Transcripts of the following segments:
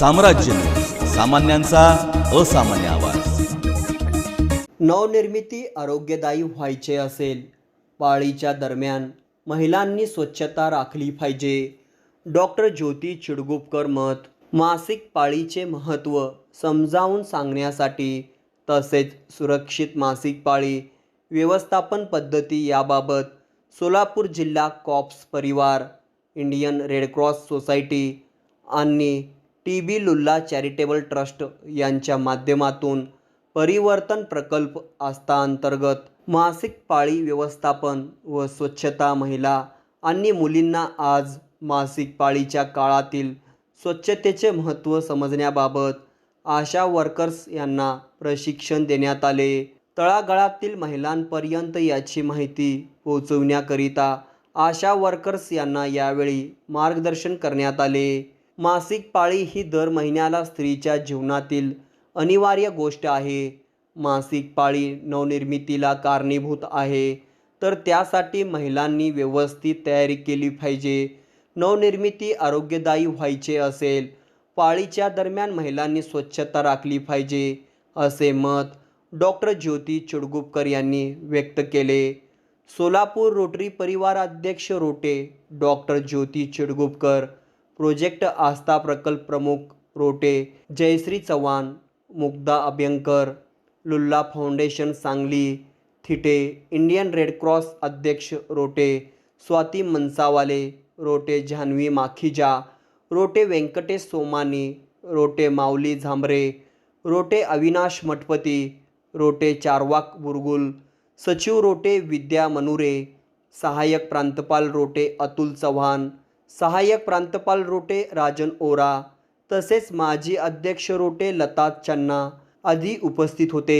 साम्राज्य. सामान्यांचा असामान्य आवाज. नवनिर्मिती आरोग्यदायी व्हायचे असेल. पाळीच्या दरम्यान महिलांनी स्वच्छता राखली पाहिजे. डॉक्टर ज्योती चिडगुपकर मत मासिक पाळीचे महत्त्व समजावून सांगण्यासाठी तसेच सुरक्षित मासिक पाळी व्यवस्थापन पद्धती याबाबत सोलापूर जिल्हा कॉप्स परिवार इंडियन रेडक्रॉस सोसायटी आणि T B Lulla charitable trust यांच्या माध्यमातून परिवर्तन प्रकल्प आस्था अंतर्गत मासिक पाळी व्यवस्थापन व स्वच्छता महिला आणि मुलींना आज मासिक पाळीच्या काळातील स्वच्छतेचे महत्त्व समजण्याबाबत आशा वर्कर्स यांना प्रशिक्षण देण्यात आले. तळागाळातील महिलांपर्यंत याची माहिती पोहोचविण्याकरिता आशा वर्कर्स यांना यावेळी मार्गदर्शन करण्यात आले. मासिक पाळी ही दर महिन्याला स्त्रीच्या जीवनातील अनिवार्य गोष्ट आहे. मासिक पाळी नवनिर्मितीला कारणीभूत आहे. तर त्यासाठी महिलांनी व्यवस्थित तयारी केली पाहिजे. नवनिर्मिती आरोग्यदायी व्हायचे असेल पाळीच्या दरम्यान महिलांनी स्वच्छता राखली पाहिजे असे मत डॉक्टर ज्योती चिडगुपकर यांनी व्यक्त केले. सोलापूर रोटरी परिवार अध्यक्ष रोटे डॉक्टर ज्योती चिडगुपकर प्रोजेक्ट आस्था प्रकल्प प्रमुख रोटे Jayashree Chavan Mugdha Abhyankar Lulla foundation Sangli Thite Indian Red Cross अध्यक्ष रोटे स्वाती मनसावाले रोटे जान्हवी माखीजा रोटे व्यंकटेश सोमानी रोटे माऊली झांबरे रोटे अविनाश मठपती रोटे चारवाक बुरगुल सचिव रोटे विद्या मनुरे सहाय्यक प्रांतपाल रोटे अतुल चव्हाण सहाय्यक प्रांतपाल रोटे राजन ओरा तसेच माजी अध्यक्ष रोटे लता चन्ना आदी उपस्थित होते.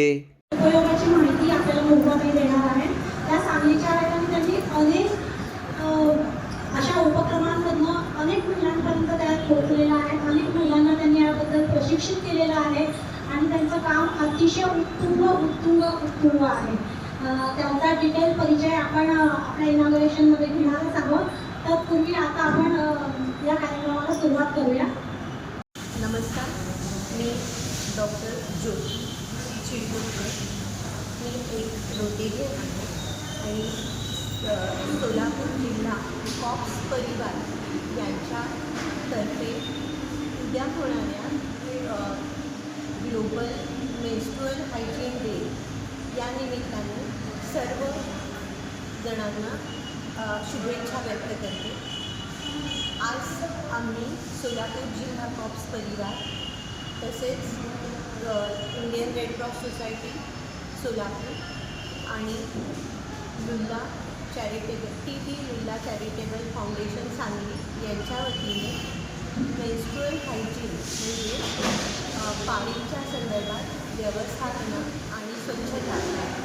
प्रशिक्षित केलेलं आहे आणि त्यांचं काम अतिशय उत्तुंग उत्तुंग उत्तुंग आहे. त्यांचा डिटेल परिचय आपण आपल्या इनॉग्रेशनमध्ये घेणारच आहोत. तर तुम्ही आता आपण या कार्यक्रमाला सुरुवात करूया. नमस्कार मी डॉक्टर ज्योती चिडगुडकर मी एक रोटेरियन आहे आणि सोलापूर जिल्हा कॉप्स परिवार यांच्यातर्फे उद्या होणाऱ्या ग्लोबल मेन्स्ट्रुअल हायजीन डे या निमित्ताने सर्व जणांना शुभेच्छा व्यक्त करते. आज आम्ही सोलापूर जिल्हा कॉप्स परिवार तसेच Indian Red Cross society Solapur आणि Lulla charitable T B Lulla charitable foundation Sangli यांच्या वतीने मेन्स्ट्रुअल हायजीन म्हणजे पाणीच्या पाळीच्या संदर्भात व्यवस्थापना आणि स्वच्छता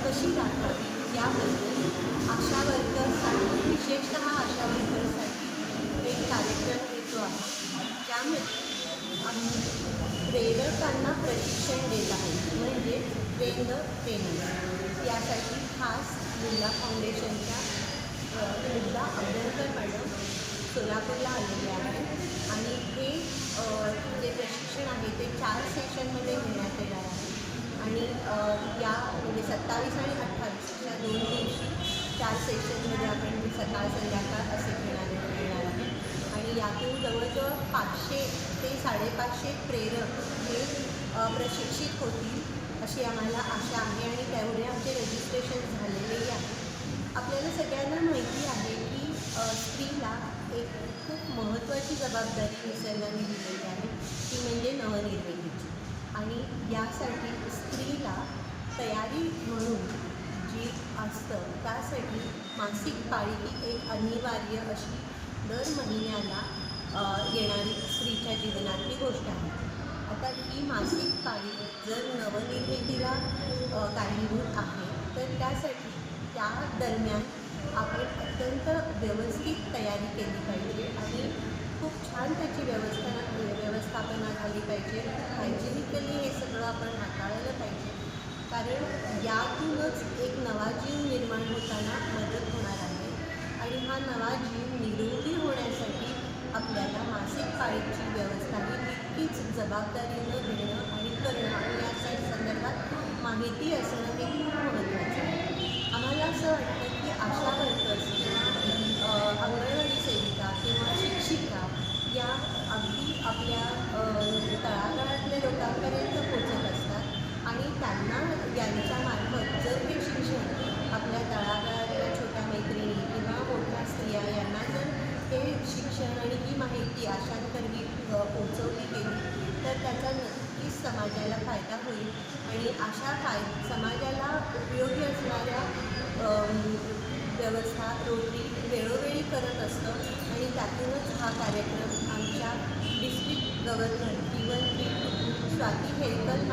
कशी राखावी याबद्दल आशा वर्कर्ससाठी विशेषतः आशा वर्कर्ससाठी एक कार्यक्रम घेतो आहे. त्यामध्ये आम्ही प्रेरकांना प्रशिक्षण देत आहे. म्हणजे ट्रेन द ट्रेनिंग यासाठी खास जिल्हा फाउंडेशनच्या अ, मुद्दा मॅडम सोलापूरला आलेले आहे. आणि हे जे प्रशिक्षण आहे ते चार सेशनमध्ये घेण्यात येणार आहे. आणि या म्हणजे सत्तावीस आणि चार सेशनमध्ये आपण सकाळ संध्याकाळ असे घेणार येणार आहे आणि यातून जवळजवळ पाचशे ते साडेपाचशे प्रेरक हे प्रशिक्षित होतील अशी आम्हाला आशा आहे आणि त्यामुळे आमचे रजिस्ट्रेशन झालेलेही आहे. आपल्याला सगळ्यांना माहिती आहे की स्त्रीला एक खूप महत्त्वाची जबाबदारी निसर्गाने दिलेली आहे. ती म्हणजे नवनिर्मितीची. आणि यासाठी स्त्रीला तयारी म्हणून जी असतं. त्यासाठी मासिक पाळी ही एक अनिवार्य अशी दर महिन्याला येणारी स्त्रीच्या जीवनातली गोष्ट आहे. आता ही मासिक पाळी जर नवनिर्मितीला कारणीभूत आहे तर त्यासाठी त्या दरम्यान आपण अत्यंत व्यवस्थित तयारी केली पाहिजे आणि खूप छान त्याची व्यवस्था व्यवस्थापना झाली पाहिजे हायजेनिकली हे सगळं आपण हाताळलं पाहिजे. कारण नवा जीव निर्माण होताना मदत होणार आहे आणि हा नवा जीव निरोगी होण्यासाठी आपल्याला मासिक पाळीची व्यवस्था ही तितकीच जबाबदारीनं घेणं आणि करणं आणि या संदर्भात माहिती असणं हे खूप महत्त्वाचं आहे. आम्हाला असं वाटतं की आशा वर्कर्स किंवा अंगणवाडी सेविका किंवा शिक्षिका या अगदी आपल्या अ, तळागाळातल्या लोकांपर्यंत पोचत असतात आणि त्यांना यांच्यामार्फत जर हे शिक्षण आपल्या तळागाळातल्या छोट्या मैत्रिणी किंवा मोठ्या स्त्रिया यांना जर हे शिक्षण आणि ही माहिती आशांकरवी अ, पोचवली गेली तर त्याचा नक्कीच समाजाला फायदा होईल आणि अशा फाय समाजाला उपयोगी असणाऱ्या व्यवस्था रोटरी वेळोवेळी करत असतं आणि त्यातूनच हा कार्यक्रम आमच्या district governor even Swati Helkar